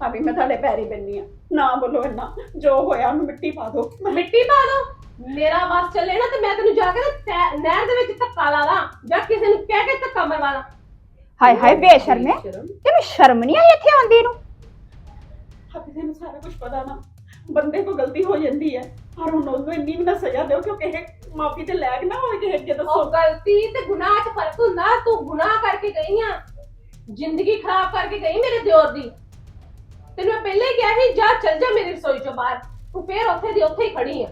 ਭਾਬੀ ਮੈਂ ਤੁਹਾਡੇ ਪੈਰੀ ਪੈਣੀ ਆ ਨਾ ਬੋਲੋ ਇੰਨਾ। ਜੋ ਹੋਇਆ ਉਹਨੂੰ ਮਿੱਟੀ ਪਾ ਦਿਓ। ਮਿੱਟੀ ਪਾ ਦੋ ਮੇਰਾ ਵਾਸ ਚੱਲੇ ਨਾ ਤੇ ਮੈਂ ਤੈਨੂੰ ਜਾ ਕੇ ਨਾ ਤੈ- ਨਹਿਰ ਦੇ ਵਿੱਚ ਧੱਕਾ ਲਾ ਲਾਂ ਜਾਂ ਕਿਸੇ ਨੂੰ ਕਹਿ ਕੇ ਧੱਕਾ ਮਰਵਾ ਲਾਂ। ਹਾਏ ਹਾਏ ਬੇਸ਼ਰਮੇ ਤੈਨੂੰ ਸ਼ਰਮ ਨਹੀਂ ਆਈ ਇੱਥੇ ਆਉਂਦੀ ਨੂੰ? ਭਾਬੀ ਤੈਨੂੰ ਸਾਰਾ ਕੁਝ ਪਤਾ ਨਾ। ਬੰਦੇ ਕੋ ਗਲਤੀ ਹੋ ਜਾਂਦੀ ਹੈ। ਪਰ ਹੁਣ ਉਹਨੂੰ ਇੰਨੀ ਵੀ ਨਾ ਸਜ਼ਾ ਦਿਓ ਕਿ ਉਹ ਕਿਸੇ ਮਾਫੀ ਤੇ ਲੈਕ ਨਾ ਹੋਏ ਕਿਸੇ ਅੱਗੇ ਉਹ ਦੱਸੋ ਗਲਤੀ ਤੇ ਗੁਨਾਹ 'ਚ ਫ਼ਰਕ ਹੁੰਦਾ। ਤੂੰ ਗੁਨਾਹ ਕਰਕੇ ਗਈ ਆ। ਜ਼ਿੰਦਗੀ ਖਰਾਬ ਕਰਕੇ ਗਈ ਮੇਰੇ ਦਿਓਰ ਦੀ। ਤੈਨੂੰ ਮੈਂ ਪਹਿਲੇ ਹੀ ਕਿਹਾ ਸੀ ਜਾ ਚੱਲ ਜਾ ਮੇਰੀ ਰਸੋਈ ਚੋਂ ਬਾਹਰ। ਤੂੰ ਫੇਰ ਉੱਥੇ ਦੀ ਉੱਥੇ ਹੀ ਖੜੀ ਆ।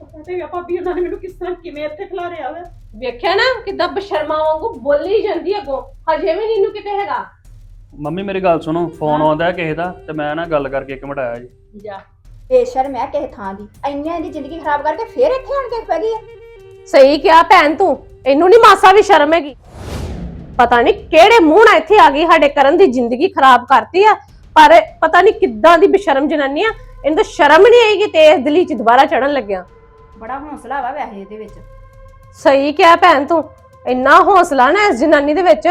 ਪਤਾ ਤੇ ਭਾਬੀ ਉਹਨਾਂ ਨੇ ਮੈਨੂੰ ਕਿਸ ਤਰ੍ਹਾਂ ਕਿਵੇਂ ਇੱਥੇ ਖਿਲਾਰਿਆ ਵਾ। ਵੇਖਿਆ ਨਾ ਕਿਦਾਂ ਬਸ਼ਰਮਾ ਵਾਂਗੂ ਬੋਲੀ ਜਾਂਦੀ ਅੱਗੋਂ। ਹਜੇ ਵੀ ਨੀਨੂੰ ਕਿਤੇ ਹੈਗਾ। ਮੰਮੀ ਮੇਰੀ ਗੱਲ ਸੁਣੋ ਫੋਨ ਆਉਂਦਾ ਹੈ ਕਿਸੇ ਦਾ ਤੇ ਮੈਂ ਨਾ ਗੱਲ ਕਰਕੇ ਇੱਕ ਮਿੰਟ ਆਇਆ ਜੀ। ਜਾ। ਬੇਸ਼ਰਮ ਹੈ ਕਿਸੇ ਥਾਂ ਦੀ। ਇੰਨਿਆਂ ਦੀ ਜ਼ਿੰਦਗੀ ਖਰਾਬ ਕਰਕੇ ਫੇਰ ਇੱਥੇ ਆਣ ਕੇ ਪੈ ਗਈ ਹੈ। ਸਹੀ ਕਿਹਾ ਭੈਣ ਤੂੰ। ਇਹਨੂੰ ਨਹੀਂ ਮਾਸਾ ਵੀ ਸ਼ਰਮ ਹੈਗੀ। ਪਤਾ ਨਹੀਂ ਕਿਹੜੇ ਮੂੰਹ ਨਾਲ ਇੱਥੇ ਆ ਗਈ ਸਾਡੇ ਕਰਨ ਦੀ ਜ਼ਿੰਦਗੀ ਖਰਾਬ ਕਰਤੀ ਆ। ਪਰ ਪਤਾ ਨਹੀਂ ਕਿੱਦਾਂ ਦੀ ਬੇਸ਼ਰਮ ਜਨਾਨੀ ਆ। ਇਹਨੂੰ ਤਾਂ ਸ਼ਰਮ ਨਹੀਂ ਆਏਗੀ ਤੇ ਇਸ ਦਿਲੀ ਚ ਦੁਬਾਰਾ ਚੜਨ ਲੱਗਿਆ। ਬੜਾ ਹੌਸਲਾ ਵਾ ਵੈਸੇ ਇਹਦੇ ਵਿੱਚ। ਸਹੀ ਕਿਹਾ ਭੈਣ ਤੂੰ। ਇੰਨਾ ਹੌਸਲਾ ਨਾ ਇਸ ਜਨਾਨੀ ਦੇ ਵਿੱਚ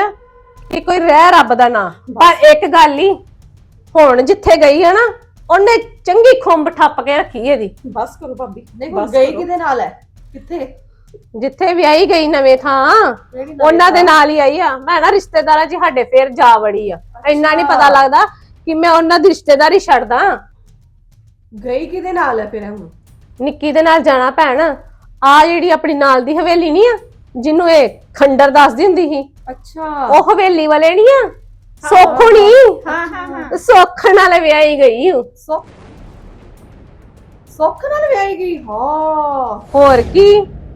ਕਿ ਕੋਈ ਰਹਿ ਰੱਬ ਦਾ ਨਾਂ। ਪਰ ਇੱਕ ਗੱਲ ਹੀ ਹੁਣ ਜਿੱਥੇ ਗਈ ਹੈ ਨਾ ਉਹਨੇ ਚੰਗੀ ਖੁੰਬ ਠੱਪ ਕੇ ਰੱਖੀ ਇਹਦੀ। ਬਸ ਕਰੋ ਭਾਬੀ। ਨਹੀਂ ਬਸ ਗਈ ਕਰੋ। ਕਿਹਦੇ ਨਾਲ ਹੈ ਕਿੱਥੇ? ਜਿੱਥੇ ਵਿਆਹੀ ਗਈ ਨਵੇਂ ਥਾਂ। ਕਿਹੜੀ ਨਵੀਂ ਉਹਨਾਂ ਦੇ? ਨਾਲ ਹੀ ਆਈ ਆ। ਮੈਂ ਨਾ ਰਿਸ਼ਤੇਦਾਰਾਂ 'ਚ ਸਾਡੇ ਫੇਰ ਜਾ ਵੜੀ ਆ। ਇੰਨਾ ਨਹੀਂ ਪਤਾ ਲੱਗਦਾ ਕਿ ਮੈਂ ਉਹਨਾਂ ਦੀ ਰਿਸ਼ਤੇਦਾਰੀ ਛੱਡਦਾ। ਗਈ ਕਿਹਦੇ ਨਾਲ ਹੈ ਫਿਰ ਹੁਣ? ਨਿੱਕੀ ਦੇ ਨਾਲ ਜਾਣਾ ਭੈਣ। ਆ ਜਿਹੜੀ ਆਪਣੀ ਨਾਲ ਦੀ ਹਵੇਲੀ ਨਹੀਂ ਆ ਜਿਹਨੂੰ ਇਹ ਖੰਡਰ ਦੱਸਦੀ ਹੁੰਦੀ ਸੀ। ਅੱਛਾ। ਉਹ ਹਵੇਲੀ ਵਾਲੇ ਨਹੀਂ ਆ। ਸੋਖਣੀ ਹਾਂ ਹਾਂ ਹਾਂ ਸੁੱਖ ਨਾਲ ਵਿਆਹੀ ਗਈ। ਸੁੱਖ ਸੁੱਖ ਨਾਲ ਵਿਆਹੀ ਗਈ? ਹਾਂ। ਹੋਰ ਕੀ?